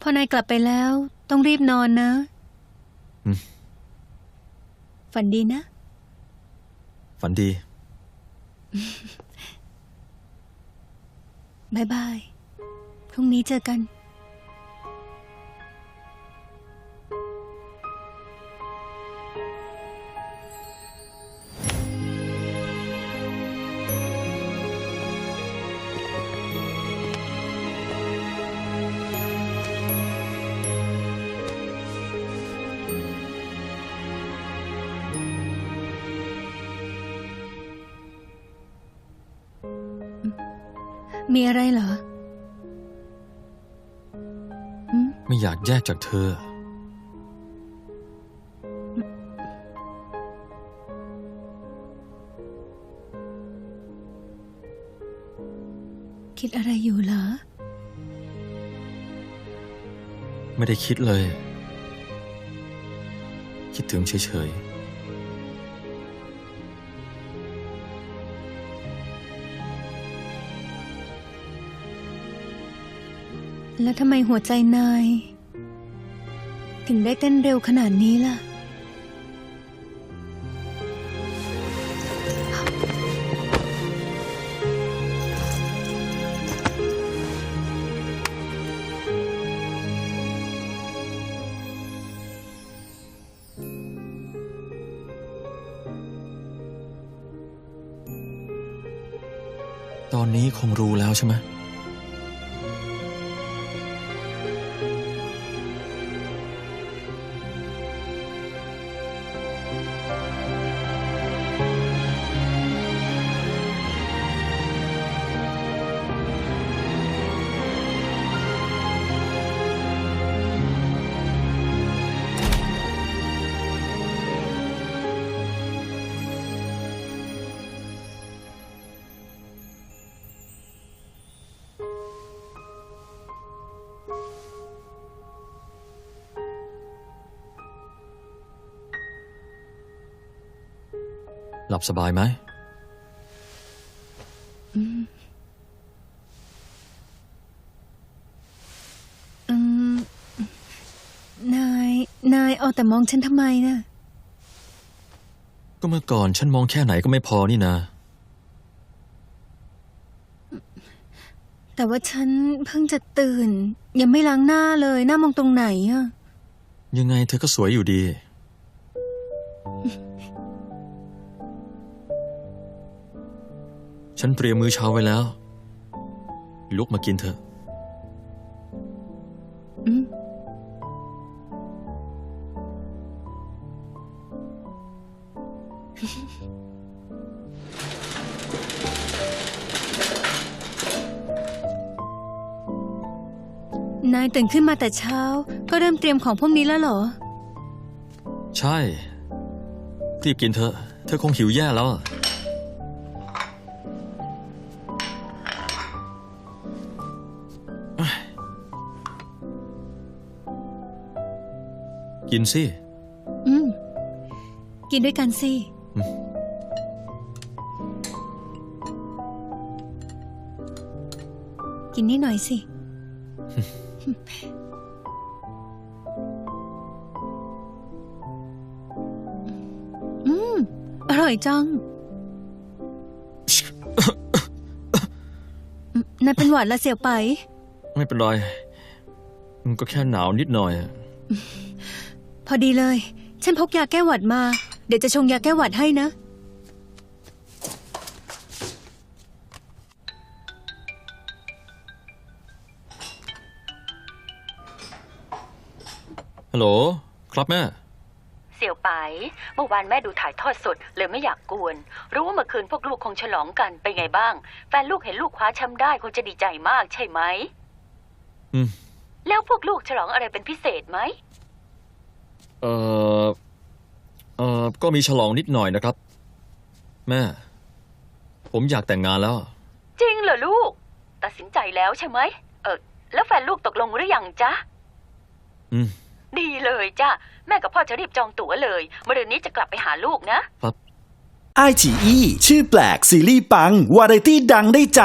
พอนายกลับไปแล้ว ต้องรีบนอนนะ อืม ฝันดีนะ ฝันดีบายบาย พรุ่งนี้เจอกัน มีอะไรเหรออืมไม่อยากแยกจากเธอ คิดอะไรอยู่เหรอ ไม่ได้คิดเลย คิดถึงเฉย แล้วทำไมหัวใจนาย ถึงได้เต้นเร็วขนาดนี้ล่ะ ตอนนี้คงรู้แล้วใช่ไหม หลับสบายไหมอืม นาย นายเอาแต่มองฉันทำไมนะก็เมื่อก่อนฉันมองแค่ไหนก็ไม่พอนี่นะ แต่ว่าฉันเพิ่งจะตื่น ยังไม่ล้างหน้าเลย หน้ามองตรงไหนอะยังไงเธอก็สวยอยู่ดี ฉันเตรียมมื้อเช้าไว้แล้ว ลุกมากินเถอะอืมนายตื่นขึ้นมาแต่เช้า ก็เริ่มเตรียมของพวกนี้แล้วเหรอ ใช่รีบกินเถอะ เธอคงหิวแย่แล้วอะ กินสิ อืม กินด้วยกันสิอืมกินนิดหน่อยสิ อืม อร่อยจังอืมนายเป็นหวัดละเสียวไป ไม่เป็นไร มันก็แค่หนาวนิดหน่อยอะ พอดีเลย ฉันพกยาแก้หวัดมา เดี๋ยวจะชงยาแก้หวัดให้นะ ฮัลโหล ครับแม่ เสี่ยวไป เมื่อวานแม่ดูถ่ายทอดสดเลยไม่อยากกวน รู้ว่าเมื่อคืนพวกลูกคงฉลองกันเป็นไงบ้าง แฟนลูกเห็นลูกคว้าแชมป์ได้คงจะดีใจมากใช่ไหม อืม แล้วพวกลูกฉลองอะไรเป็นพิเศษไหม เอ่อเอ่อก็มีฉลองนิดหน่อยนะครับ แม่ ผมอยากแต่งงานแล้ว จริงเหรอลูก ตัดสินใจแล้วใช่ไหมเออแล้วแฟนลูกตกลงหรือยังจ๊ะ อืม ดีเลยจ้ะ แม่กับพ่อจะรีบจองตั๋วเลยมะรืนนี้จะกลับไปหาลูกนะครับไอฉีอีชื่อแปลกซีรีส์ปัง วาไรตี้ดังได้ใจ